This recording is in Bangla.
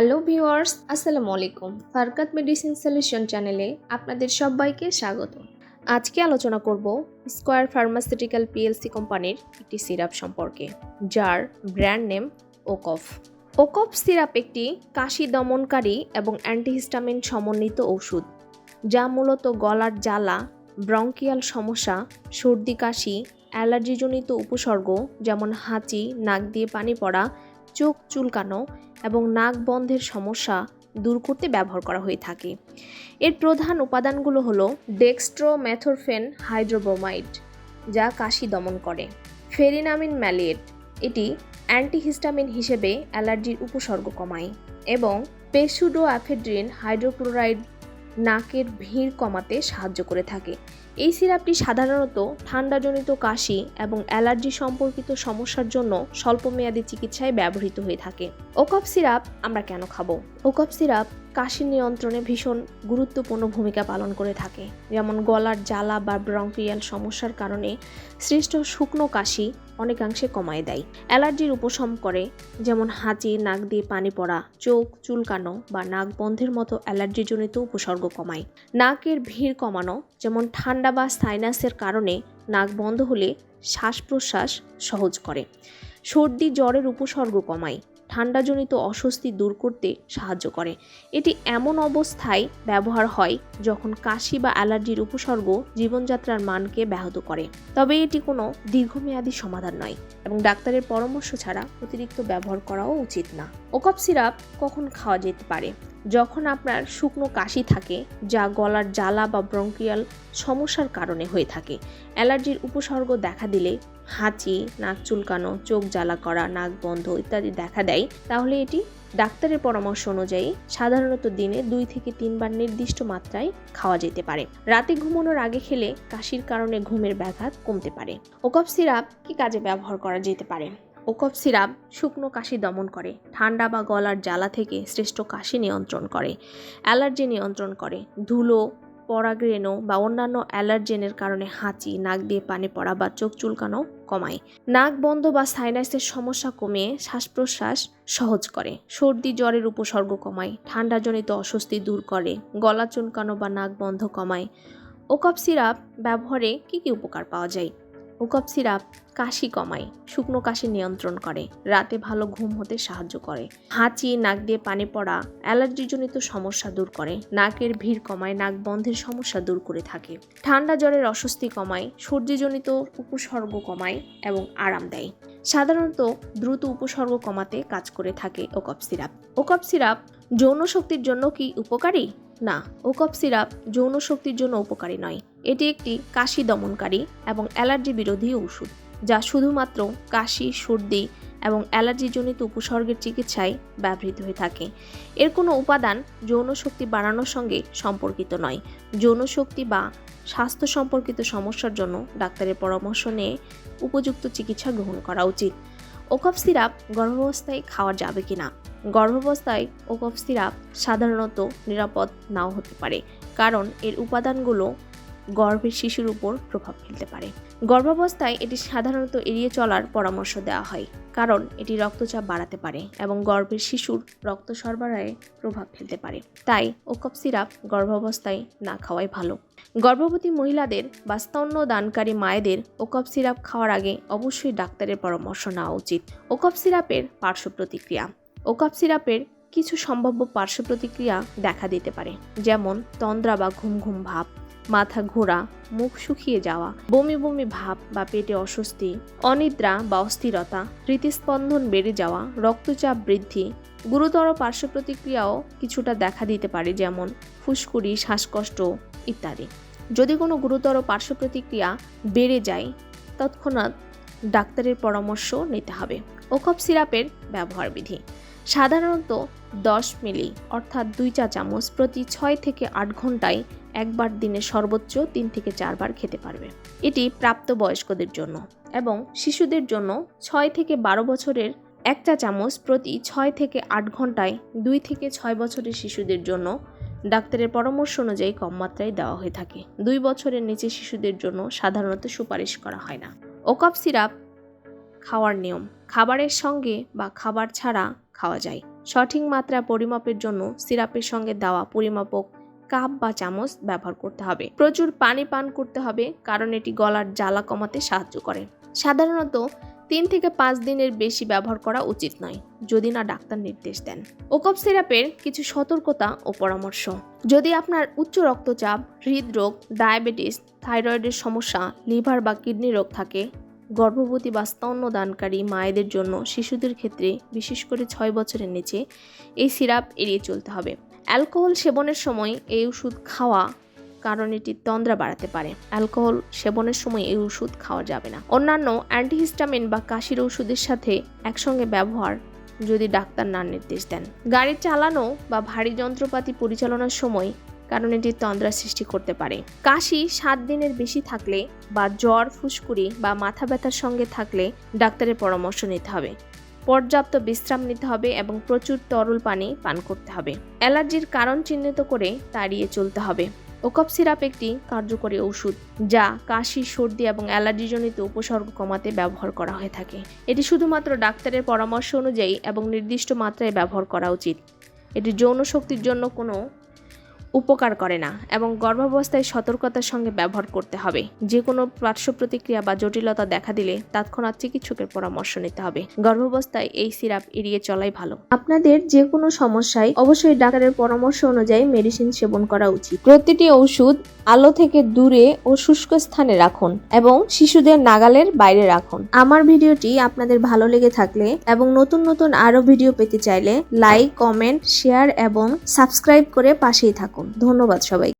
হ্যালো ভিউয়ার্স, আসসালামু আলাইকুম। ফারকাত মেডিসিন সলিউশন চ্যানেলে আপনাদের সবাইকে স্বাগত। আজকে আলোচনা করব স্কোয়ার ফার্মাসিউটিক্যাল পিএলসি কোম্পানির একটি সিরাপ সম্পর্কে, যার brand name Okof. Okof syrup একটি কাশি দমনকারী এবং অ্যান্টিহিস্টামিন সমন্বিত ওষুধ, যা মূলত গলার জ্বালা ব্রঙ্কিয়াল সমস্যা, সর্দি কাশি, অ্যালার্জিজনিত উপসর্গ, যেমন হাঁচি, নাক দিয়ে পানি পড়া চোখ চুলকানো এবং নাক বন্ধের সমস্যা দূর করতে ব্যবহার করা হয়ে থাকে। এর প্রধান উপাদানগুলো হলো ডেক্সট্রোম্যাথোরফেন হাইড্রোব্রোমাইড, যা কাশি দমন করে। ফেরিনামিন ম্যালিয়েট এটি অ্যান্টিহিস্টামিন হিসেবে অ্যালার্জির উপসর্গ কমায় এবং পেসুডো অ্যাফেড্রিন হাইড্রোক্লোরাইড নাকের ভিড় কমাতে সাহায্য করে থাকে। এই সিরাপটি সাধারণত ঠান্ডাজনিত কাশি এবং অ্যালার্জি সম্পর্কিত সমস্যার জন্য স্বল্পমেয়াদী চিকিৎসায় ব্যবহৃত হয়ে থাকে। ওকপ সিরাপ আমরা কেন খাব? ওকপ সিরাপ কাশি নিয়ন্ত্রণে ভীষণ গুরুত্বপূর্ণ ভূমিকা পালন করে থাকে। যেমন গলার জ্বালা বা ব্রঙ্কিয়াল সমস্যার কারণে সৃষ্ট শুকনো কাশি অনেকাংশে কমায় দেয়। অ্যালার্জির উপশম করে, যেমন হাঁচি, নাক দিয়ে পানি পড়া, চোখ চুলকানো বা নাক বন্ধের মতো অ্যালার্জিজনিত উপসর্গ কমায়। নাকের ভিড় কমানো, যেমন ঠান্ডা বা সাইনাসের কারণে নাক বন্ধ হলে শ্বাস প্রশ্বাস সহজ করে। সর্দি, জ্বরের উপসর্গ কমায়। ঠান্ডাজনিত অস্বস্তি দূর করতে সাহায্য করে। এটি এমন অবস্থায় ব্যবহার হয় যখন কাশি বা অ্যালার্জির উপসর্গ জীবনযাত্রার মানকে ব্যাহত করে। তবে এটি কোনো দীর্ঘমেয়াদী সমাধান নয় এবং ডাক্তারের পরামর্শ ছাড়া অতিরিক্ত ব্যবহার করাও উচিত না। ওকপ সিরাপ কখন খাওয়া যেতে পারে? যখন আপনার শুকনো কাশি থাকে, যা গলার জ্বালা বা ব্রঙ্কিয়াল সমস্যার কারণে হয়ে থাকে। অ্যালার্জির উপসর্গ দেখা দিলে হাঁচি, নাক চুলকানো, চোখ জ্বালা করা, নাক বন্ধ ইত্যাদি দেখা দেয়। তাহলে এটি ডাক্তারের পরামর্শ অনুযায়ী সাধারণত দিনে দুই থেকে তিনবার নির্দিষ্ট মাত্রায় খাওয়া যেতে পারে। রাতে ঘুমানোর আগে খেলে কাশির কারণে ঘুমের ব্যাঘাত কমতে পারে। ওকপ সিরাপ কি কাজে ব্যবহার করা যেতে পারে? ওকপ সিরাপ শুকনো কাশি দমন করে, ঠান্ডা বা গলার জ্বালা থেকে শ্রেষ্ঠ কাশি নিয়ন্ত্রণ করে, অ্যালার্জি নিয়ন্ত্রণ করে, ধুলো পরাগ্রেনো বা অন্যান্য অ্যালার্জেনের কারণে হাঁচি, নাক দিয়ে পানি পড়া বা চোখ চুলকানো কমায়। নাক বন্ধ বা সাইনাসের সমস্যা কমিয়ে শ্বাস প্রশ্বাস সহজ করে, সর্দি, জ্বরের উপসর্গ কমায়, ঠান্ডাজনিত অস্বস্তি দূর করে, গলা চুলকানো বা নাক বন্ধ কমায়। ওকপ সিরাপ ব্যবহারে কী কী উপকার পাওয়া যায়? ওকপ সিরাপ কাশি কমায়, শুকনো কাশি নিয়ন্ত্রণ করে, রাতে ভালো ঘুম হতে সাহায্য করে। হাঁচি, নাক দিয়ে পানি পড়া, অ্যালার্জিজনিত সমস্যা দূর করে, নাকের ভিড় কমায়, নাক বন্ধের সমস্যা দূর করে থাকে। ঠান্ডা জ্বরের অস্বস্তি কমায়, সর্দিজনিত উপসর্গ কমায় এবং আরাম দেয়। সাধারণত দ্রুত উপসর্গ কমাতে কাজ করে থাকে ওকপ সিরাপ। ওকপ সিরাপ যৌন শক্তির জন্য কি উপকারী? না, ওকপ সিরাপ যৌন শক্তির জন্য উপকারী নয়। এটি একটি কাশি দমনকারী এবং অ্যালার্জি বিরোধী ওষুধ যা শুধুমাত্র কাশি, সর্দি এবং অ্যালার্জিজনিত উপসর্গের চিকিৎসায় ব্যবহৃত হয়ে থাকে। এর কোনো উপাদান যৌন শক্তি বাড়ানোর সঙ্গে সম্পর্কিত নয়। যৌন শক্তি বা স্বাস্থ্য সম্পর্কিত সমস্যার জন্য ডাক্তারের পরামর্শ নিয়ে উপযুক্ত চিকিৎসা গ্রহণ করা উচিত। ওকফ সিরাপ গর্ভাবস্থায় খাওয়া যাবে কি না গর্ভাবস্থায় ওকফ সিরাপ সাধারণত নিরাপদ নাও হতে পারে, কারণ এর উপাদানগুলো গর্ভের শিশুর উপর প্রভাব ফেলতে পারে। গর্ভাবস্থায় এটি সাধারণত এড়িয়ে চলার পরামর্শ দেওয়া হয়, কারণ এটি রক্তচাপ বাড়াতে পারে এবং গর্ভের শিশুর রক্ত সরবরাহে প্রভাব ফেলতে পারে। তাই ওকপ সিরাপ গর্ভাবস্থায় না খাওয়াই ভালো। গর্ভবতী মহিলাদের বা স্তন্য দানকারী মায়েদের ওকপ সিরাপ খাওয়ার আগে অবশ্যই ডাক্তারের পরামর্শ নেওয়া উচিত। ওকপ সিরাপের পার্শ্ব প্রতিক্রিয়া। ওকপ সিরাপের কিছু সম্ভাব্য পার্শ্ব প্রতিক্রিয়া দেখা দিতে পারে, যেমন তন্দ্রা বা ঘুম ঘুম ভাব। মাথা ঘোরা, মুখ শুকিয়ে যাওয়া, বমি বমি ভাব বা পেটে অস্বস্তি, অনিদ্রা বা অস্থিরতা হৃদস্পন্দন বেড়ে যাওয়া, রক্তচাপ বৃদ্ধি, গুরুতর পার্শ্ব প্রতিক্রিয়াও কিছুটা দেখা দিতে পারে যেমন ফুসকুড়ি, শ্বাসকষ্ট ইত্যাদি। যদি কোনো গুরুতর পার্শ্ব প্রতিক্রিয়া বেড়ে যায়, তৎক্ষণাৎ ডাক্তারের পরামর্শ নিতে হবে। ওকপ সিরাপের ব্যবহার বিধি। সাধারণত দশ মিলি অর্থাৎ দুই চা চামচ প্রতি ছয় থেকে আট ঘন্টায় একবার দিনে সর্বোচ্চ তিন থেকে চারবার খেতে পারবে। এটি প্রাপ্তবয়স্কদের জন্য এবং শিশুদের জন্য ছয় থেকে বারো বছরের এক চা চামচ প্রতি ছয় থেকে আট ঘন্টায় দুই থেকে ছয় বছরের শিশুদের জন্য ডাক্তারের পরামর্শ অনুযায়ী কম মাত্রায় দেওয়া হয়ে থাকে। দুই বছরের নিচে শিশুদের জন্য সাধারণত সুপারিশ করা হয় না। ওকাপ সিরাপ খাওয়ার নিয়ম, খাবারের সঙ্গে বা খাবার ছাড়া খাওয়া যায়। সঠিক মাত্রা পরিমাপের জন্য সিরাপের সঙ্গে দেওয়া পরিমাপক কাপ বা চামচ ব্যবহার করতে হবে। প্রচুর পানি পান করতে হবে, কারণ এটি গলার জ্বালা কমাতে সাহায্য করে। সাধারণত তিন থেকে পাঁচ দিনের বেশি ব্যবহার করা উচিত নয়, যদি না ডাক্তার নির্দেশ দেন। ওকপ সিরাপের কিছু সতর্কতা ও পরামর্শ। যদি আপনার উচ্চ রক্তচাপ, হৃদরোগ, ডায়াবেটিস, থাইরয়েডের সমস্যা, লিভার বা কিডনি রোগ থাকে, গর্ভবতী বা স্তন্যদানকারী মায়েদের জন্য শিশুদের ক্ষেত্রে বিশেষ করে ছয় বছরের নিচে এই সিরাপ এড়িয়ে চলতে হবে। অ্যালকোহল সেবনের সময় এই ওষুধ খাওয়া কারণ এটি তন্দ্রা বাড়াতে পারে। অ্যালকোহল সেবনের সময় এই ওষুধ খাওয়া যাবে না। অন্যান্য অ্যান্টিহিস্টামিন বা কাশির ওষুধের সাথে একসঙ্গে ব্যবহার যদি ডাক্তার না নির্দেশ দেন। গাড়ি চালানো বা ভারী যন্ত্রপাতি পরিচালনার সময় কারণ এটি তন্দ্রা সৃষ্টি করতে পারে। কাশি সাত দিনের বেশি থাকলে বা জ্বর, ফুসকুড়ি বা মাথা ব্যথার সঙ্গে থাকলে ডাক্তারের পরামর্শ নিতে হবে। পর্যাপ্ত বিশ্রাম নিতে হবে এবং প্রচুর তরল পানি পান করতে হবে। অ্যালার্জির কারণ চিহ্নিত করে তাড়িয়ে চলতে হবে। ওকপ সিরাপ একটি কার্যকরী ওষুধ যা কাশি, সর্দি এবং অ্যালার্জিজনিত উপসর্গ কমাতে ব্যবহার করা হয়ে থাকে। এটি শুধুমাত্র ডাক্তারের পরামর্শ অনুযায়ী এবং নির্দিষ্ট মাত্রায় ব্যবহার করা উচিত। এটি যৌন শক্তির জন্য কোনো উপকার করে না এবং গর্ভাবস্থায় সতর্কতার সঙ্গে ব্যবহার করতে হবে। যে কোনো পার্শ্ব প্রতিক্রিয়া বা জটিলতা দেখা দিলে তৎক্ষণাৎ চিকিৎসকের পরামর্শ নিতে হবে। গর্ভাবস্থায় এই সিরাপ এড়িয়ে চলাই ভালো। আপনাদের যে কোনো সমস্যায় অবশ্যই ডাক্তারের পরামর্শ অনুযায়ী মেডিসিন সেবন করা উচিত। প্রতিটি ওষুধ আলো থেকে দূরে ও শুষ্ক স্থানে রাখুন এবং শিশুদের নাগালের বাইরে রাখুন। আমার ভিডিওটি আপনাদের ভালো লেগে থাকলে এবং নতুন নতুন আরও ভিডিও পেতে চাইলে লাইক, কমেন্ট, শেয়ার এবং সাবস্ক্রাইব করে পাশেই থাকুন। ধন্যবাদ সবাই